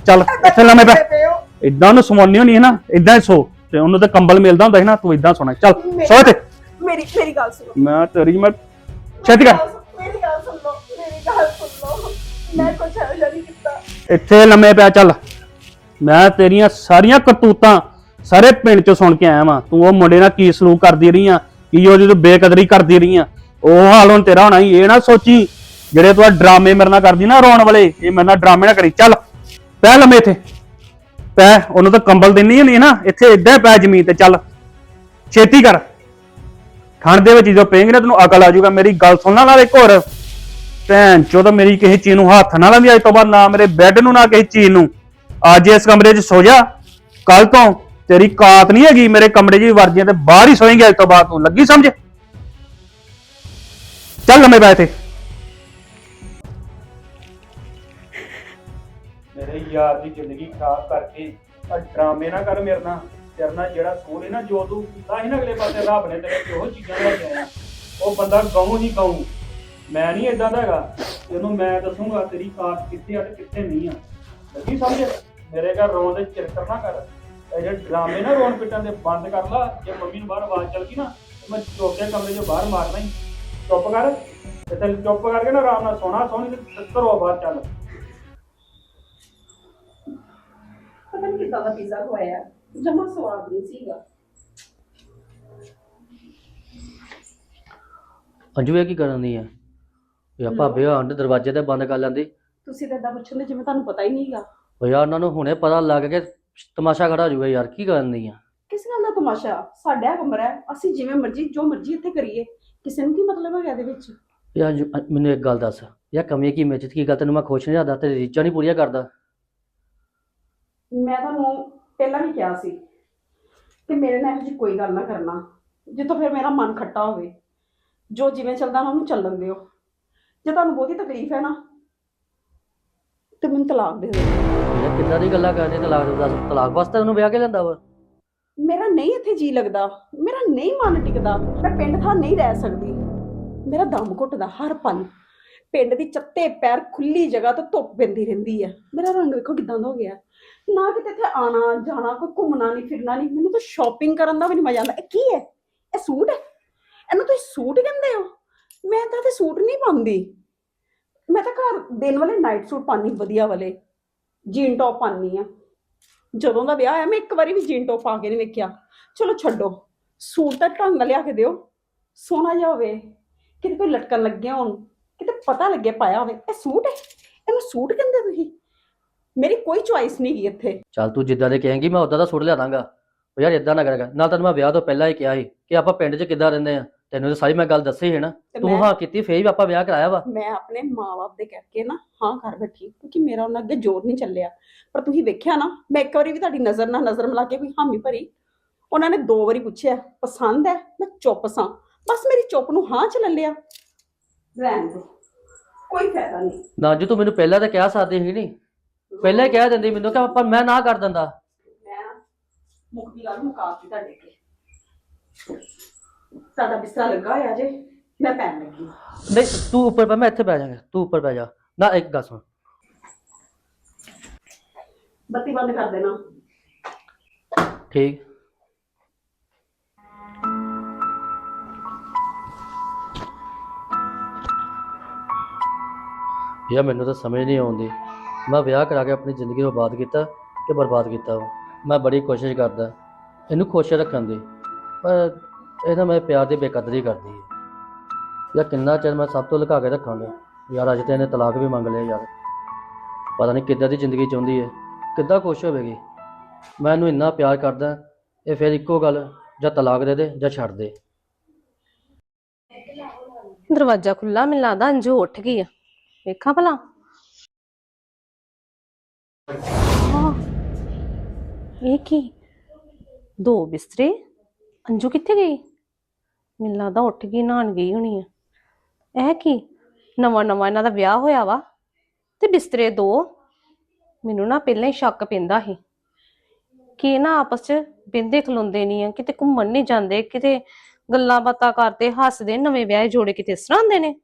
ਚੱਲ ਇੱਥੇ ਲੰਮੇ ਪੈ। ਇਦਾਂ ਨੂੰ ਸਮਾਉਣੀ ਹੋਣੀ ਹੈ ਨਾ ਇਦਾਂ ਹੀ ਸੋ। ਤੇ ਉਹਨੂੰ ਤੇ ਕੰਬਲ ਮਿਲਦਾ ਹੁੰਦਾ ਸੀ ਨਾ ਤੂੰ ਇਦਾਂ ਸੋਣਾ। ਚੱਲ ਸੋ ਤੇ ਮੇਰੀ ਮੇਰੀ ਗੱਲ ਸੁਣੋ। ਮੈਂ ਤੇਰੀ ਮੈਂ ਛੇਤੀ ਕਰ। ਮੇਰੀ ਗੱਲ ਸੁਣ ਲਓ ਮੇਰੀ ਗੱਲ ਸੁਣ ਲਓ ਮੈਂ ਕੁਝ ਇਹੋ ਜਿਹਾ ਨਹੀਂ ਕੀਤਾ ਇੱਥੇ ਲੰਮੇ ਪਿਆ ਚੱਲ। ਮੈਂ ਤੇਰੀਆਂ ਸਾਰੀਆਂ ਕਰਤੂਤਾਂ ਸਾਰੇ ਪਿੰਡ ਚ ਸੁਣ ਕੇ ਆਇਆ ਵਾਂ। ਤੂੰ ਉਹ ਮੁੰਡੇ ਨਾਲ ਕੀ ਸਲੂਕ ਕਰਦੀ ਰਹੀ ਆ ਕੀ ਉਹਦੀ ਤੂੰ ਬੇਕਦਰੀ ਕਰਦੀ ਰਹੀ ਆ ਉਹ ਹਾਲ ਹੁਣ ਤੇਰਾ ਹੋਣਾ ਹੀ, ਇਹ ਨਾ ਸੋਚੀ, ਜਿਹੜੇ ਤੂੰ ਆਹ ਡਰਾਮੇ ਮੇਰੇ ਨਾਲ ਕਰਦੀ ਨਾ ਰੋਣ ਵਾਲੇ, ਇਹ ਮੇਰੇ ਨਾਲ ਡਰਾਮੇ ਨਾ ਕਰੀ। ਚੱਲ, ਪੈ ਲੰਮੇ ਇੱਥੇ। ਪੈ, ਉਹਨੂੰ ਤਾਂ ਕੰਬਲ ਦੇਣੀ ਨਹੀਂ ਨਾ, ਇੱਥੇ ਏਦਾਂ ਪੈ ਜ਼ਮੀਨ ਤੇ ਚੱਲ। ਛੇਤੀ ਕਰ। ਠੰਡ ਦੇ ਵਿੱਚ ਜਦੋਂ ਪਏਂਗੇ ਨਾ ਤੈਨੂੰ ਅਕਲ ਆ ਜਾਊਗਾ। ਮੇਰੀ ਗੱਲ ਸੁਣਨਾ ਨਾਲ ਇੱਕ ਹੋਰ। ਭੈਣ ਚੋ ਮੇਰੀ ਕਿਸੇ ਚੀਜ਼ ਨੂੰ ਹੱਥ ਨਾ ਲਾਂਦੀ ਅੱਜ ਤੋਂ ਬਾਅਦ, ਨਾ ਮੇਰੇ ਬੈੱਡ ਨੂੰ, ਨਾ ਕਿਸੇ ਚੀਜ਼ ਨੂੰ। ਅੱਜ ਇਸ ਕਮਰੇ 'ਚ ਸੋ ਜਾ। ਕੱਲ ਤੋਂ ਤੇਰੀ ਕਾਤ ਨਹੀਂ ਹੈਗੀ, ਮੇਰੇ ਕਮਰੇ 'ਚ ਵੀ ਵਰਜੀਆਂ ਤੇ ਬਾਹਰ ਹੀ ਸੋਏਂਗੇ ਅੱਜ ਤੋਂ ਬਾਅਦ ਤੂੰ। ਲੱਗੀ ਸਮਝ? ਚੱਲ ਲੰਮੇ ਬੈ ਇੱਥੇ। ਮੇਰੇ ਯਾਰ ਦੀ ਜ਼ਿੰਦਗੀ ਖਰਾਬ ਕਰਕੇ ਆ ਡਰਾਮੇ ਨਾ ਕਰ ਮੇਰੇ ਨਾਲ। ਤੇਰੇ ਨਾਲ ਜਿਹੜਾ ਸੂਲ ਹੈ ਨਾ, ਜੋ ਤੂੰ ਕੀਤਾ ਸੀ ਨਾ ਅਗਲੇ ਪਾਸੇ, ਰੱਬ ਨੇ ਤੇਰੇ ਕੋਲ ਉਹ ਚੀਜ਼ਾਂ ਲੈ ਕੇ ਆਇਆ ਉਹ ਬੰਦਾ ਗਾਉਂ ਨਹੀਂ ਗਾਉਂ ਮੈਂ ਨਹੀਂ ਇਦਾਂ ਦਾ ਹੈਗਾ। ਤੈਨੂੰ ਮੈਂ ਦੱਸੂਗਾ ਤੇਰੀ ਕਾਤ ਕਿੱਥੇ ਆ ਤੇ ਕਿੱਥੇ ਨਹੀਂ ਆ। ਲੱਗੀ ਸਮਝ? ਮੇਰੇ ਘਰ ਰੋਣ ਦੇ ਚਿਰਕਰ ਨਾ ਕਰ। ਇਹ ਜਿਹੜੇ ਡਰਾਮੇ ਨਾ ਰੋਣ ਪਿੱਟਾਂ ਦੇ, ਬੰਦ ਕਰ ਲਾ। ਜੇ ਮੰਮੀ ਨੂੰ ਬਾਹਰ ਆਵਾਜ਼ ਚੱਲ ਗਈ ਨਾ, ਤੇ ਮੈਂ ਚੁੱਕ ਕਮਰੇ 'ਚੋਂ ਬਾਹਰ ਮਾਰਨਾ ਹੀ ਚੁੱਪ ਕਰ। ਤੇ ਤੈਨੂੰ ਚੁੱਪ ਕਰਕੇ ਨਾ ਆਰਾਮ ਨਾਲ ਸੋਣਾ, ਸੋਣੀ ਤੇ ਘਰੋਂ ਬਾਹਰ ਚੱਲ। ਪਤਾ ਨਹੀਂ ਕਿੱਦਾਂ ਦਾ ਪੀਜ਼ਾ ਖਵਾਇਆ। ਜਮਾ ਸਵਾਦ ਨਹੀਂ ਸੀਗਾ। ਅੰਜੂ ਇਹ ਕੀ ਕਰਨ ਦੀ ਆ? ਯਾ ਭਾਬੀ ਆਂਡ ਦਰਵਾਜ਼ੇ ਤੇ ਬੰਦ ਕਰ ਲੈਂਦੀ। ਤੁਸੀਂ ਤਾਂ ਇਦਾਂ ਪੁੱਛਣ ਦੇ ਜਿਵੇਂ ਤੁਹਾਨੂੰ ਪਤਾ ਹੀ ਨਹੀਂਗਾ ਉਹ ਯਾਰ ਉਹਨਾਂ ਨੂੰ ਹੁਣੇ ਪਤਾ ਲੱਗ ਗਿਆ ਕਿ ਤਮਾਸ਼ਾ ਖੜਾ ਹੋ ਜਾਊਗਾ। ਯਾਰ ਕੀ ਕਰਨ ਦੀ ਆ? ਕਿਸ ਗੱਲ ਦਾ ਤਮਾਸ਼ਾ? ਸਾਡਾ ਕਮਰਾ ਹੈ ਅਸੀਂ ਜਿਵੇਂ ਮਰਜ਼ੀ ਜੋ ਮਰਜ਼ੀ ਇੱਥੇ ਕਰੀਏ। ਕਿਸੇ ਨੂੰ ਕੀ ਮਤਲਬ ਹੈਗਾ ਇਹਦੇ ਵਿੱਚ? ਯਾਰ ਅੰਜੂ, ਅ- ਮੈਨੂੰ ਇੱਕ ਗੱਲ ਦੱਸ। ਯਾਰ ਕਮੀ ਕੀ ਮੇਚ ਕੀ ਗੱਲ? ਤੈਨੂੰ ਮੈਂ ਖੁਸ਼ ਨਹੀਂ ਰੱਖਦਾ ਤੇ ਰੀਚਾਂ ਨਹੀਂ ਪੂਰੀਆਂ ਕਰਦਾ। ਮੈਂ ਤੁਹਾਨੂੰ ਪਹਿਲਾਂ ਵੀ ਕਿਹਾ ਸੀ ਕਿ ਮੇਰੇ ਨਾਲ ਇਹੋ ਜਿਹੀ ਕੋਈ ਗੱਲ ਨਾ ਕਰਨਾ ਜਿੱਥੋਂ ਫਿਰ ਮੇਰਾ ਮਨ ਖੱਟਾ ਹੋਵੇ। ਜੋ ਜਿਵੇਂ ਚੱਲਦਾ ਨਾ ਉਹਨੂੰ ਚੱਲਣ ਦਿਓ। ਜੇ ਤੁਹਾਨੂੰ ਬਹੁਤੀ ਤਕਲੀਫ ਹੈ ਨਾ ਤੇ ਮੈਨੂੰ ਤਲਾਕ ਦੇ ਦਿਓ। ਯਾਰ ਕਿੱਦਾਂ ਦੀ ਗੱਲਾਂ ਕਰਦੇ ਤਲਾਕ ਦੇ ਦੱਸ ਤਲਾਕ ਵਾਸਤੇ ਉਹਨੂੰ ਵਿਆਹ ਕੇ ਲੈਂਦਾ ਵਾ? ਮੇਰਾ ਨਹੀਂ ਇੱਥੇ ਜੀ ਲੱਗਦਾ। ਮੇਰਾ ਨਹੀਂ ਮਨ ਟਿਕਦਾ। ਮੈਂ ਪਿੰਡ ਥਾਂ ਨਹੀਂ ਰਹਿ ਸਕਦੀ। ਮੇਰਾ ਦਮ ਘੁੱਟਦਾ ਹਰ ਪਲ ਪਿੰਡ ਦੀ ਚੱਤੇ ਪੈਰ ਖੁੱਲੀ ਜਗ੍ਹਾ ਤੋਂ ਧੁੱਪ ਪੈਂਦੀ ਰਹਿੰਦੀ ਹੈ ਮੇਰਾ ਰੰਗ ਵੇਖੋ ਕਿਦਾਂ ਦਾ ਹੋ ਗਿਆ। ਨਾ ਕਿਤੇ ਇੱਥੇ ਆਣਾ ਜਾਣਾ, ਕੋਈ ਘੁੰਮਣਾ ਨਹੀਂ ਫਿਰਨਾ ਨਹੀਂ ਮੈਨੂੰ ਤਾਂ ਸ਼ਾਪਿੰਗ ਕਰਨ ਦਾ ਵੀ ਨਹੀਂ ਮਜ਼ਾ ਆਉਂਦਾ। ਇਹ ਕੀ ਹੈ? ਇਹ ਸੂਟ ਹੈ? ਇਹਨੂੰ ਤੁਸੀਂ ਸੂਟ ਕਹਿੰਦੇ ਹੋ? ਮੈਂ ਤਾਂ ਤੇ ਸੂਟ ਨਹੀਂ ਪਾਉਂਦੀ। ਮੈਂ ਤਾਂ ਘਰ ਦਿਨ ਵਾਲੇ ਨਾਈਟ ਸੂਟ ਪਾਣੀ ਵਧੀਆ ਵਾਲੇ। ਜੀਨ ਟੌਪ ਪਾਣੀ ਆ ਜਦੋਂ ਦਾ ਵਿਆਹ ਹੋਇਆ, ਮੈਂ ਇੱਕ ਵਾਰੀ ਵੀ ਜੀਨ ਟੌਪ ਪਾ ਕੇ ਨਹੀਂ ਵੇਖਿਆ। ਚਲੋ ਛੱਡੋ। ਸੂਟ ਤਾਂ ਢੰਗ ਲਿਆ ਕੇ ਦਿਓ। ਸੋਹਣਾ ਜਿਹਾ ਹੋਵੇ। ਕਿਤੇ ਕੋਈ ਲਟਕਣ ਲੱਗਿਆ ਹੋਣ। ਕਿਤੇ ਪਤਾ ਲੱਗੇ ਪਾਇਆ ਹੋਵੇ ਇਹ ਸੂਟ ਹੈ? ਇਹਨੂੰ ਸੂਟ ਕਹਿੰਦੇ ਤੁਸੀਂ? ਮੇਰੀ ਕੋਈ ਚੁਆਇਸ ਨਹੀਂ ਗਈ ਇੱਥੇ। ਚੱਲ ਤੂੰ ਜਿੱਦਾਂ ਦੇ ਕਹੇਂਗੀ ਮੈਂ ਉਦਾਂ ਦਾ ਸੂਟ ਲਿਆ ਦਾਂਗਾ। ਉਹ ਯਾਰ ਇਦਾਂ ਨਾ ਕਰਿਆ ਨਾਲ ਤੈਨੂੰ ਮੈਂ ਵਿਆਹ ਤੋਂ ਪਹਿਲਾਂ ਹੀ ਕਿਹਾ ਸੀ ਕਿ ਆਪਾਂ ਪਿੰਡ 'ਚ ਕਿੱਦਾਂ ਰਹਿੰਦੇ ਆ। ਤੈਨੂੰ ਤਾਂ ਸਾਰੀ ਮੈਂ ਗੱਲ ਦੱਸੀ ਹੈ ਨਾ। ਤੇ ਤੂੰ ਮੈਂ ਹਾਂ ਕੀਤੀ ਫੇਰ ਵੀ ਆਪਾਂ ਵਿਆਹ ਕਰਾਇਆ ਵਾ। ਮੈਂ ਆਪਣੇ ਮਾਪੇ ਦੇ ਕਰਕੇ ਨਾ ਹਾਂ ਕਰ ਬੈਠੀ ਕਿਉਂਕਿ ਮੇਰਾ ਉਹਨਾਂ ਅੱਗੇ ਜ਼ੋਰ ਨਹੀਂ ਚੱਲਿਆ। ਪਰ ਤੁਸੀਂ ਵੇਖਿਆ ਨਾ ਮੈਂ ਇੱਕ ਵਾਰੀ ਵੀ ਤੁਹਾਡੀ ਨਜ਼ਰ ਨਾਲ ਨਜ਼ਰ ਮਿਲਾ ਕੇ ਕੋਈ ਹਾਮੀ ਭਰੀ। ਉਹਨਾਂ ਨੇ ਦੋ ਵਾਰੀ ਪੁੱਛਿਆ ਪਸੰਦ ਹੈ? ਮੈਂ ਚੁੱਪ ਸਾਂ। ਬਸ ਮੇਰੀ ਚੁੱਪ ਨੂੰ ਹਾਂ ਚ ਲੈ ਲਿਆ। ਰਹਿਣ ਦੋ। ਕੋਈ ਫਾਇਦਾ ਨਹੀਂ। ਨਾ ਜੀ ਤੂੰ ਮੈਨੂੰ ਪਹਿਲਾਂ ਤਾਂ ਕਹਿ ਸਕਦੀ ਸੀ ਨਹੀਂ। ਪਹਿਲਾਂ ਹੀ ਕਹਿ ਦਿੰਦੀ ਮੈਨੂੰ ਕਿ ਆਪਾਂ ਮੈਂ ਨਾ ਕਰ ਦਿੰਦਾ। ਮੈਂ ਮੁਕਤੀ ਗੱਲ ਮੁਕਾਤੀ ਤੁਹਾਡੇ ਕੇ ਸਾਡਾ ਬਿਸਤਰਾ ਲੱਗਾ ਹੋਇਆ ਜੇ ਮੈਂ ਪੈਣ ਲੱਗੀ ਨਹੀਂ ਤੂੰ ਉੱਪਰ ਪੈ ਮੈਂ ਇੱਥੇ ਬਹਿ ਜਾਵਾਂਗਾ ਤੂੰ ਉੱਪਰ ਬਹਿ ਜਾ। ਨਾ ਇੱਕ ਗੱਲ ਸੁਣ। ਬੱਤੀ ਬੰਦ ਕਰ ਦੇਣਾ। ਠੀਕ। ਯਾ ਮੈਨੂੰ ਤਾਂ ਸਮਝ ਨਹੀਂ ਆਉਂਦੀ। ਮੈਂ ਵਿਆਹ ਕਰਾ ਕੇ ਆਪਣੀ ਜ਼ਿੰਦਗੀ ਨੂੰ ਬਰਬਾਦ ਕੀਤਾ ਕਿ ਬਰਬਾਦ ਕੀਤਾ ਵਾ? ਮੈਂ ਬੜੀ ਕੋਸ਼ਿਸ਼ ਕਰਦਾ, ਇਹਨੂੰ ਖੁਸ਼ ਰੱਖਣ ਦੀ, ਪਰ ਇਹ ਤਾਂ ਮੇਰੇ ਪਿਆਰ ਦੀ ਬੇਕਦਰੀ ਕਰਦੀ ਹੈ ਯਾ ਕਿੰਨਾ ਚਿਰ ਮੈਂ ਸਭ ਤੋਂ ਲੁਕਾ ਕੇ ਰੱਖਾਂਗਾ? ਯਾਰ ਅੱਜ ਤੇ ਇਹਨੇ ਤਲਾਕ ਵੀ ਮੰਗ ਲਿਆ ਯਾਰ। ਪਤਾ ਨਹੀਂ ਕਿੱਦਾਂ ਦੀ ਜ਼ਿੰਦਗੀ ਚਾਹੁੰਦੀ ਹੈ ਕਿੱਦਾਂ ਖੁਸ਼ ਹੋਵੇਗੀ। ਮੈਂ ਇਹਨੂੰ ਇੰਨਾ ਪਿਆਰ ਕਰਦਾ, ਇਹ ਫਿਰ ਇੱਕੋ ਗੱਲ, ਜਾਂ ਤਲਾਕ ਦੇ ਦੇ, ਜਾਂ ਛੱਡ ਦੇ। ਦਰਵਾਜ਼ਾ ਖੁੱਲਾ ਮੈਨੂੰ ਲੱਗਦਾ ਅੰਜੂ ਉੱਠ ਗਈ ਆ। ਵੇਖਾਂ ਭਲਾ। ਆਹ, ਇਹ ਕੀ? ਦੋ ਬਿਸਤਰੇ? ਅੰਜੂ ਕਿੱਥੇ ਗਈ? ਮੈਨੂੰ ਲੱਗਦਾ ਉੱਠ ਗਈ ਨਹਾਣ ਗਈ ਹੋਣੀ ਆ। ਇਹ ਕੀ? ਨਵਾਂ ਨਵਾਂ ਇਹਨਾਂ ਦਾ ਵਿਆਹ ਹੋਇਆ ਵਾ। ਤੇ ਬਿਸਤਰੇ ਦੋ? ਮੈਨੂੰ ਨਾ ਪਹਿਲਾਂ ਹੀ ਸ਼ੱਕ ਪੈਂਦਾ ਸੀ। ਕਿ ਇਹ ਨਾ ਆਪਸ ਚ ਬਿੰਦੇ ਖਲੋਂਦੇ ਨਹੀਂ ਆ ਕਿਤੇ ਘੁੰਮਣ ਨਹੀਂ ਜਾਂਦੇ ਕਿਤੇ ਗੱਲਾਂ ਬਾਤਾਂ ਕਰਦੇ ਹੱਸਦੇ ਨਵੇਂ ਵਿਆਹੇ ਜੋੜੇ ਕਿਤੇ ਇਸ ਤਰ੍ਹਾਂ ਹੁੰਦੇ ਨੇ।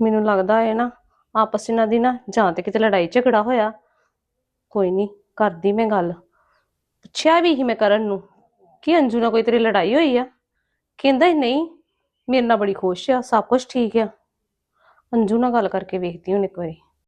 ਮੈਨੂੰ ਲੱਗਦਾ ਹੈ ਨਾ, ਆਪਸ ਇਹਨਾਂ ਦੀ ਨਾ ਜਾਂ ਤੇ ਕਿਤੇ ਲੜਾਈ ਝਗੜਾ ਹੋਇਆ। ਕੋਈ ਨਹੀਂ ਕਰਦੀ ਮੈਂ ਗੱਲ। ਪੁੱਛਿਆ ਵੀ ਸੀ ਮੈਂ ਕਰਨ ਨੂੰ, ਕਿ ਅੰਜੂ ਨਾਲ ਕੋਈ ਤੇਰੀ ਲੜਾਈ ਹੋਈ ਆ? ਕਹਿੰਦਾ ਹੀ ਨਹੀਂ, ਮੇਰੇ ਨਾਲ ਬੜੀ ਖੁਸ਼ ਆ, ਸਭ ਕੁਝ ਠੀਕ ਆ। ਅੰਜੂ ਨਾਲ ਗੱਲ ਕਰਕੇ ਵੇਖਦੀ ਹੁਣ ਇੱਕ ਵਾਰੀ।